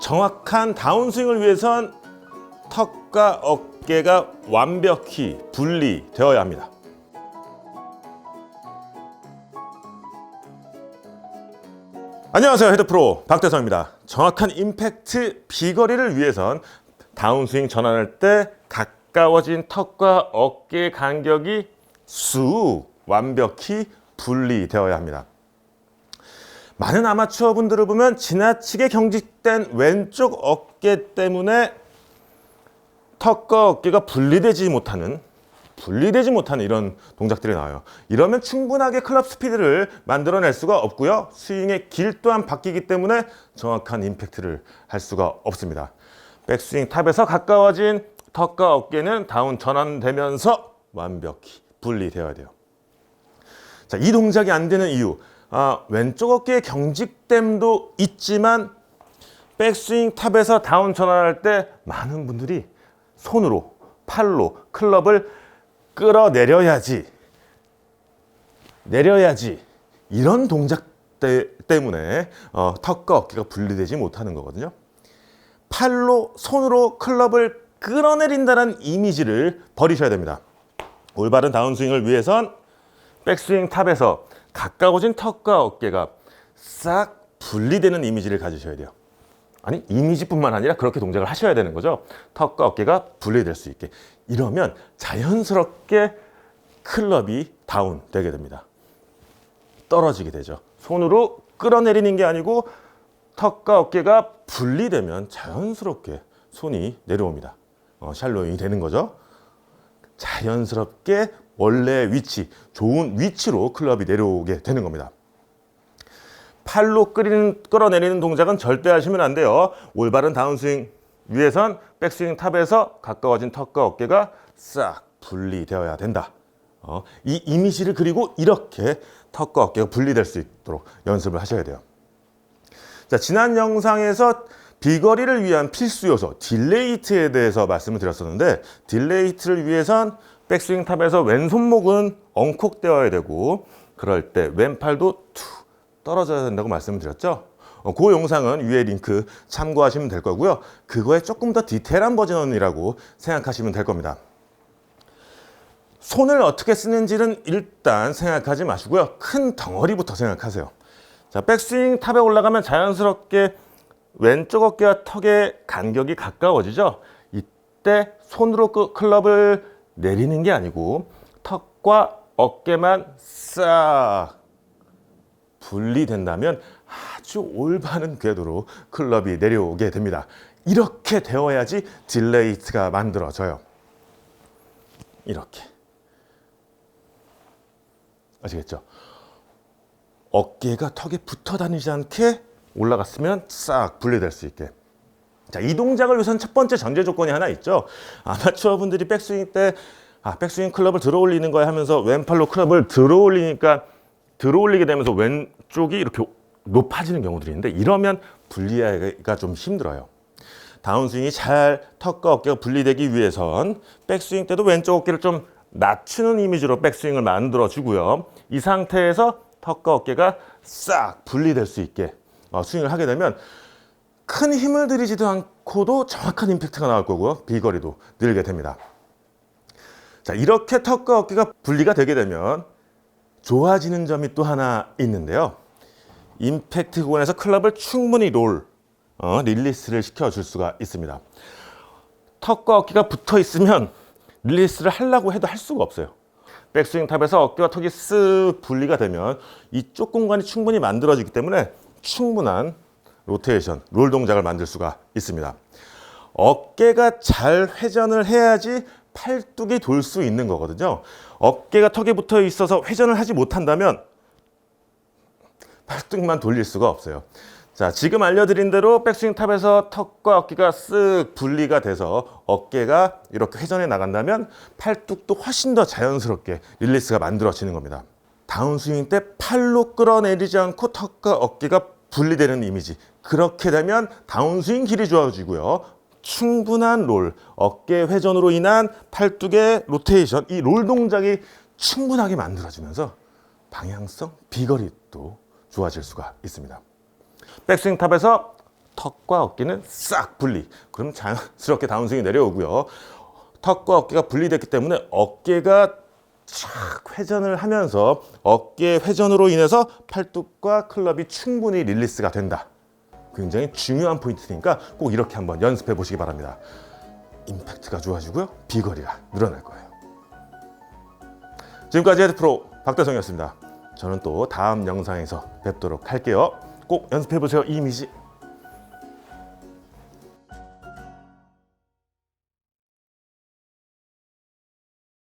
정확한 다운스윙을 위해선 턱과 어깨가 완벽히 분리되어야 합니다. 안녕하세요 헤드프로 박대성입니다. 정확한 임팩트 비거리를 위해선 다운스윙 전환할 때 가까워진 턱과 어깨 간격이 쑥 완벽히 분리되어야 합니다. 많은 아마추어 분들을 보면 지나치게 경직된 왼쪽 어깨 때문에 턱과 어깨가 분리되지 못하는 분리되지 못하는 이런 동작들이 나와요. 이러면 충분하게 클럽 스피드를 만들어낼 수가 없고요. 스윙의 길 또한 바뀌기 때문에 정확한 임팩트를 할 수가 없습니다. 백스윙 탑에서 가까워진 턱과 어깨는 다운 전환되면서 완벽히 분리되어야 돼요. 자, 이 동작이 안 되는 이유. 아, 왼쪽 어깨의 경직됨도 있지만 백스윙 탑에서 다운 전환할 때 많은 분들이 손으로 팔로 클럽을 끌어내려야지 내려야지 이런 동작 때, 때문에 어, 턱과 어깨가 분리되지 못하는 거거든요. 팔로 손으로 클럽을 끌어내린다는 이미지를 버리셔야 됩니다. 올바른 다운스윙을 위해선 백스윙 탑에서 가까워진 턱과 어깨가 싹 분리되는 이미지를 가지셔야 돼요. 아니 이미지뿐만 아니라 그렇게 동작을 하셔야 되는 거죠. 턱과 어깨가 분리될 수 있게. 이러면 자연스럽게 클럽이 다운 되게 됩니다. 떨어지게 되죠. 손으로 끌어내리는 게 아니고 턱과 어깨가 분리되면 자연스럽게 손이 내려옵니다. 어, 샬로잉이 되는 거죠. 자연스럽게 원래 위치, 좋은 위치로 클럽이 내려오게 되는 겁니다. 팔로 끌이는, 끌어내리는 동작은 절대 하시면 안 돼요. 올바른 다운스윙 위에선 백스윙 탑에서 가까워진 턱과 어깨가 싹 분리되어야 된다. 어, 이 이미지를 그리고 이렇게 턱과 어깨가 분리될 수 있도록 연습을 하셔야 돼요. 자, 지난 영상에서 비거리를 위한 필수 요소 딜레이트에 대해서 말씀을 드렸었는데 딜레이트를 위해선 백스윙 탑에서 왼손목은 엉콕되어야 되고 그럴 때 왼팔도 툭 떨어져야 된다고 말씀을 드렸죠. 어, 그 영상은 위에 링크 참고하시면 될 거고요. 그거에 조금 더 디테일한 버전이라고 생각하시면 될 겁니다. 손을 어떻게 쓰는지는 일단 생각하지 마시고요. 큰 덩어리부터 생각하세요. 자, 백스윙 탑에 올라가면 자연스럽게 왼쪽 어깨와 턱의 간격이 가까워지죠. 이때 손으로 그 클럽을 내리는 게 아니고 턱과 어깨만 싹 분리된다면 아주 올바른 궤도로 클럽이 내려오게 됩니다. 이렇게 되어야지 딜레이트가 만들어져요. 이렇게. 아시겠죠? 어깨가 턱에 붙어 다니지 않게 올라갔으면 싹 분리될 수 있게. 자, 이 동작을 위해선 첫 번째 전제 조건이 하나 있죠. 아마추어 분들이 백스윙 때, 아, 백스윙 클럽을 들어 올리는 거야 하면서 왼팔로 클럽을 들어 올리니까 들어 올리게 되면서 왼쪽이 이렇게 높아지는 경우들이 있는데 이러면 분리하기가 좀 힘들어요. 다운스윙이 잘 턱과 어깨가 분리되기 위해선 백스윙 때도 왼쪽 어깨를 좀 낮추는 이미지로 백스윙을 만들어 주고요. 이 상태에서 턱과 어깨가 싹 분리될 수 있게 어, 스윙을 하게 되면 큰 힘을 들이지도 않고도 정확한 임팩트가 나올 거고요. 비거리도 늘게 됩니다. 자, 이렇게 턱과 어깨가 분리가 되게 되면 좋아지는 점이 또 하나 있는데요. 임팩트 구간에서 클럽을 충분히 롤, 어, 릴리스를 시켜줄 수가 있습니다. 턱과 어깨가 붙어 있으면 릴리스를 하려고 해도 할 수가 없어요. 백스윙 탑에서 어깨와 턱이 쓱 분리가 되면 이쪽 공간이 충분히 만들어지기 때문에 충분한 로테이션, 롤 동작을 만들 수가 있습니다. 어깨가 잘 회전을 해야지 팔뚝이 돌 수 있는 거거든요. 어깨가 턱에 붙어 있어서 회전을 하지 못한다면 팔뚝만 돌릴 수가 없어요. 자, 지금 알려드린 대로 백스윙 탑에서 턱과 어깨가 쓱 분리가 돼서 어깨가 이렇게 회전해 나간다면 팔뚝도 훨씬 더 자연스럽게 릴리스가 만들어지는 겁니다. 다운스윙 때 팔로 끌어내리지 않고 턱과 어깨가 분리되는 이미지. 그렇게 되면 다운스윙 길이 좋아지고요. 충분한 롤, 어깨 회전으로 인한 팔뚝의 로테이션, 이 롤 동작이 충분하게 만들어지면서 방향성, 비거리도 좋아질 수가 있습니다. 백스윙 탑에서 턱과 어깨는 싹 분리. 그럼 자연스럽게 다운스윙이 내려오고요. 턱과 어깨가 분리됐기 때문에 어깨가 쫙 회전을 하면서 어깨 회전으로 인해서 팔뚝과 클럽이 충분히 릴리스가 된다. 굉장히 중요한 포인트니까 꼭 이렇게 한번 연습해 보시기 바랍니다. 임팩트가 좋아지고요. 비거리가 늘어날 거예요. 지금까지 헤드프로 박대성이었습니다. 저는 또 다음 영상에서 뵙도록 할게요. 꼭 연습해 보세요. 이미지.